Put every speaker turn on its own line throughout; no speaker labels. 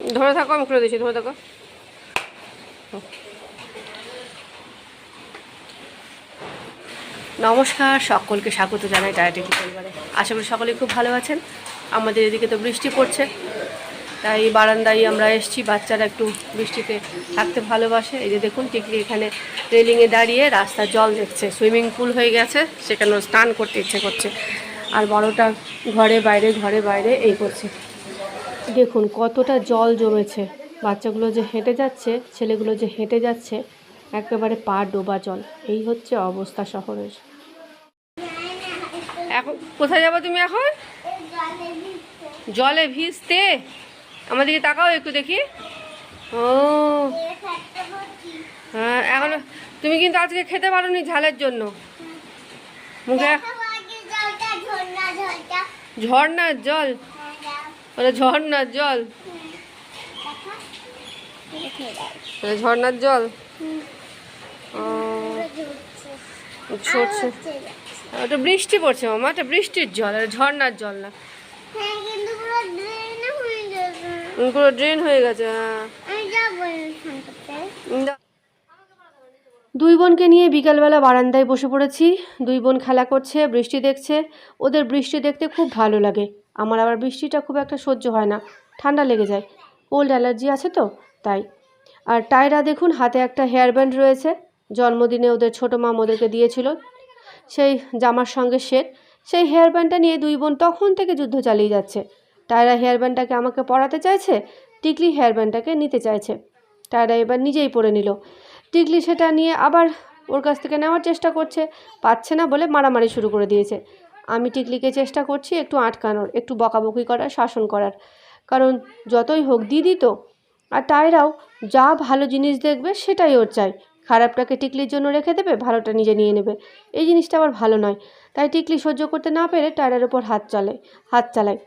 ধরে থাকো আমি খুলে দিচ্ছি ধরে থাকো। নমস্কার সকলকে স্বাগত জানাই ডায়েটিক পরিবারে। আশা করি সকলে খুব ভালো আছেন। আমাদের এদিকে তো বৃষ্টি পড়ছে তাই বারান্দায় আমরা এসেছি বাচ্চারা একটু বৃষ্টিতে থাকতে ভালোবাসে। এই যে দেখুন টিকলি এখানে রেলিংয়ে দাঁড়িয়ে রাস্তার জল দেখছে। সুইমিং পুল হয়ে গেছে সেখানে স্নান করতে ইচ্ছে করছে। আর বড়টা ঘরে বাইরে ঘরে বাইরে এই করছে। দেখুন কতটা জল জমেছে। বাচ্চাগুলো যে হেঁটে যাচ্ছে ছেলেগুলো যে হেঁটে যাচ্ছে একেবারে পা ডোবা জল। এই হচ্ছে অবস্থা শহরের। এখন কোথায় যাব তুমি এখন? জলে ভিজতে? আমাদেরকে তাকাও একটু দেখি। ও। হ্যাঁ এখন তুমি কিন্তু আজকে খেতে পারো নি ঝালের জন্য। মুখে ঝর্ণার জল। ওটা ঝর্ণার জল। ঝর্ণার জল। ছড়ছে ওটা বৃষ্টি পড়ছে মামা ওটা বৃষ্টির জল আর ঝর্ণার জল না। পুরো ড্রেন হয়ে গেছে। হ্যাঁ দুই বোনকে নিয়ে বিকালবেলা বারান্দায় বসে পড়েছি। দুই বোন খেলা করছে, বৃষ্টি দেখছে। ওদের বৃষ্টি দেখতে খুব ভালো লাগে। আমার আবার বৃষ্টিটা খুব একটা সহ্য হয় না। ঠান্ডা লেগে যায়। কোল্ড অ্যালার্জি আছে তো, তাই। আর টায়রা দেখুন, হাতে একটা হেয়ার ব্যান্ড রয়েছে। জন্মদিনে ওদের ছোটো মাম ওদেরকে দিয়েছিল। সেই জামার সঙ্গে সেট সেই হেয়ার ব্যান্ডটা নিয়ে দুই বোন তখন থেকে যুদ্ধ চালিয়ে যাচ্ছে। টায়রা হেয়ার ব্যান্ডটাকে আমাকে পরাতে চাইছে, টিকলি হেয়ার ব্যান্ডটাকে নিতে চাইছে। টায়রা এবার নিজেই পরে নিল। টিকলি সেটা নিয়ে আবার ওর কাছ থেকে নেওয়ার চেষ্টা করছে, পাচ্ছে না বলে মারামারি শুরু করে দিয়েছে। আমি টিকলিকে চেষ্টা করছি একটু আটকানোর, একটু বকাবকি করার, শাসন করার। কারণ যতই হোক দিদি তো, আর টায়রাও যা ভালো জিনিস দেখবে সেটাই ওর চাই। খারাপটাকে টিকলির জন্য রেখে দেবে, ভালোটা নিজে নিয়ে নেবে। এই জিনিসটা আবার ভালো নয়। তাই টিকলি সহ্য করতে না পেরে টায়রার ওপর হাত চলে, হাত চালায়।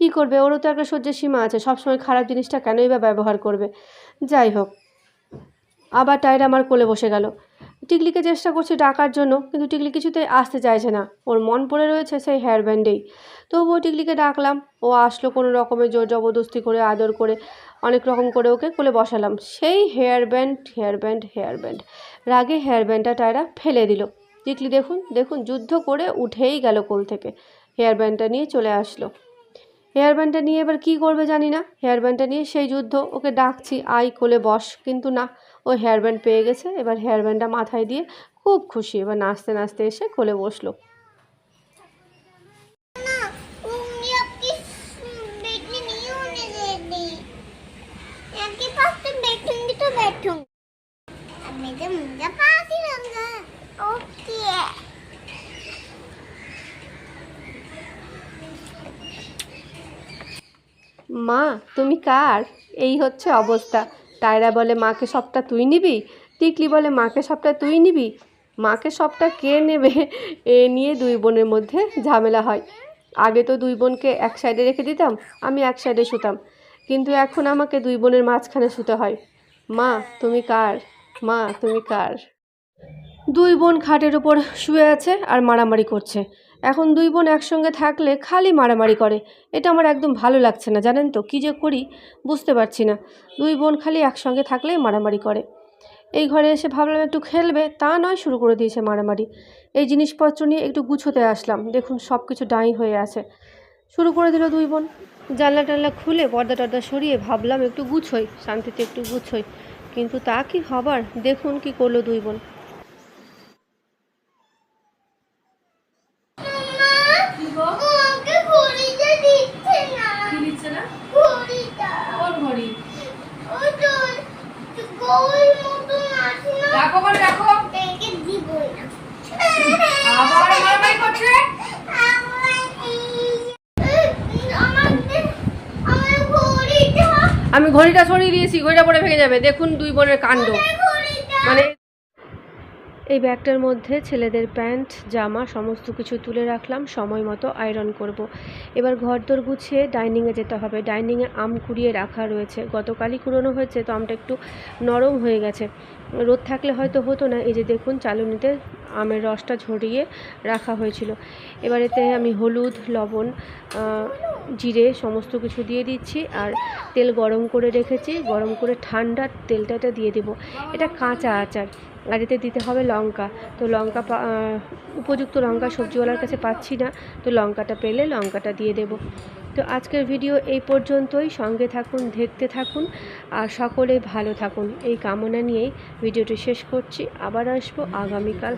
কী করবে? ওরও তো একটা সহ্যের সীমা আছে। সবসময় খারাপ জিনিসটা কেনই বা ব্যবহার করবে? যাই হোক। আবার টায়রা আমার কোলে বসে গেল। টিকলিকে চেষ্টা করছি ডাকার জন্য, কিন্তু টিকলি কিছুতেই আসতে চাইছে না। ওর মন পড়ে রয়েছে সেই হেয়ার ব্যান্ডেই তবুও টিকলিকে ডাকলাম। ও আসলো কোনো রকমের জোর জবরদস্তি করে, আদর করে, অনেক রকম করে ওকে কোলে বসালাম। সেই hair band hair band hair band রাগে হেয়ার ব্যান্ডটা টায়রা ফেলে দিল। টিকলি দেখুন দেখুন, যুদ্ধ করে উঠেই গেল কোল থেকে। হেয়ার ব্যান্ডটা নিয়ে চলে আসলো। হেয়ার ব্যান্ডটা নিয়ে এবার কি করবে জানি না। হেয়ার ব্যান্ডটা নিয়ে সেই যুদ্ধ, ওকে ডাকছি আই কোলে বস। কিন্তু না, ও হেয়ার ব্যান্ড পেয়ে গেছে। এবার হেয়ার ব্যান্ডটা মাথায় দিয়ে খুব খুশি। এবার নাচতে নাচতে এসে কোলে বসল। মা, তুমি কার? এই হচ্ছে অবস্থা। টায়রা বলে, মাকে সবটা তুই নিবি? টিকলি বলে, মাকে সবটা তুই নিবি? মাকে সবটা কে নেবে? এ নিয়ে দুই বোনের মধ্যে ঝামেলা হয়। আগে তো দুই বোনকে এক সাইডে রেখে দিতাম, আমি এক সাইডে শুতাম। কিন্তু এখন আমাকে দুই বোনের মাঝখানে শুতে হয়। মা, তুমি কার? মা, তুমি কার? দুই বোন খাটের ওপর শুয়ে আছে আর মারামারি করছে। এখন দুই বোন একসঙ্গে থাকলে খালি মারামারি করে। এটা আমার একদম ভালো লাগছে না, জানেন তো? কী যে করি বুঝতে পারছি না। দুই বোন খালি একসঙ্গে থাকলেই মারামারি করে। এই ঘরে এসে ভাবলাম একটু খেলবে, তা নয় শুরু করে দিয়েছে মারামারি। এই জিনিসপত্র নিয়ে একটু গুছোতে আসলাম। দেখুন সব কিছু ডাই হয়ে আছে। শুরু করে দিল দুই বোন। জানলা টানলা খুলে পর্দা টর্দা সরিয়ে ভাবলাম একটু গুছোই, শান্তিতে একটু গুছোই। কিন্তু তা কি হবার? দেখুন কি করল দুই বোন।
আমাকে ঘড়িটা দিচ্ছে না।
দিচ্ছে না?
ঘড়িটা।
কোন ঘড়ি?
তো গোল মতন আছে না।
রাখো বলে রাখো।
একে দিবই না।
আবার মারামারি করছে? আমি ঘড়িটা সরিয়ে দিয়েছি ঘড়িটা পরে ভেঙে যাবে। দেখুন দুই বোনের কাণ্ড। মানে এই ব্যাগটার মধ্যে ছেলেদের প্যান্ট, জামা, সমস্ত কিছু তুলে রাখলাম, সময় মতো আয়রন করব। এবার ঘরদোর গুছিয়ে ডাইনিংয়ে যেতে হবে। ডাইনিংয়ে আম কুড়িয়ে রাখা রয়েছে। গতকালই কুড়োনো হয়েছে, তো আমটা একটু নরম হয়ে গেছে। রোদ থাকলে হয়তো হতো না। এই যে দেখুন, চালুনিতে আমের রসটা ঝরিয়ে রাখা হয়েছিল। এবার এতে আমি হলুদ, লবণ জিরে সমস্ত কিছু দিয়ে দিচ্ছি আর তেল গরম করে রেখেছি। গরম করে ঠান্ডা তেলটাতে দিয়ে দেব। এটা কাঁচা আচার আর এতে দিতে হবে লঙ্কা। তো লঙ্কা উপযুক্ত লঙ্কা সবজিওয়ালার কাছে পাচ্ছি না। তো লঙ্কাটা পেলে লঙ্কাটা দিয়ে দেব। তো আজকের ভিডিও এই পর্যন্তই। সঙ্গে থাকুন, দেখতে থাকুন, আর সকলে ভালো থাকুন। এই কামনা নিয়েই ভিডিওটি শেষ করছি। আবার আসব আগামীকাল।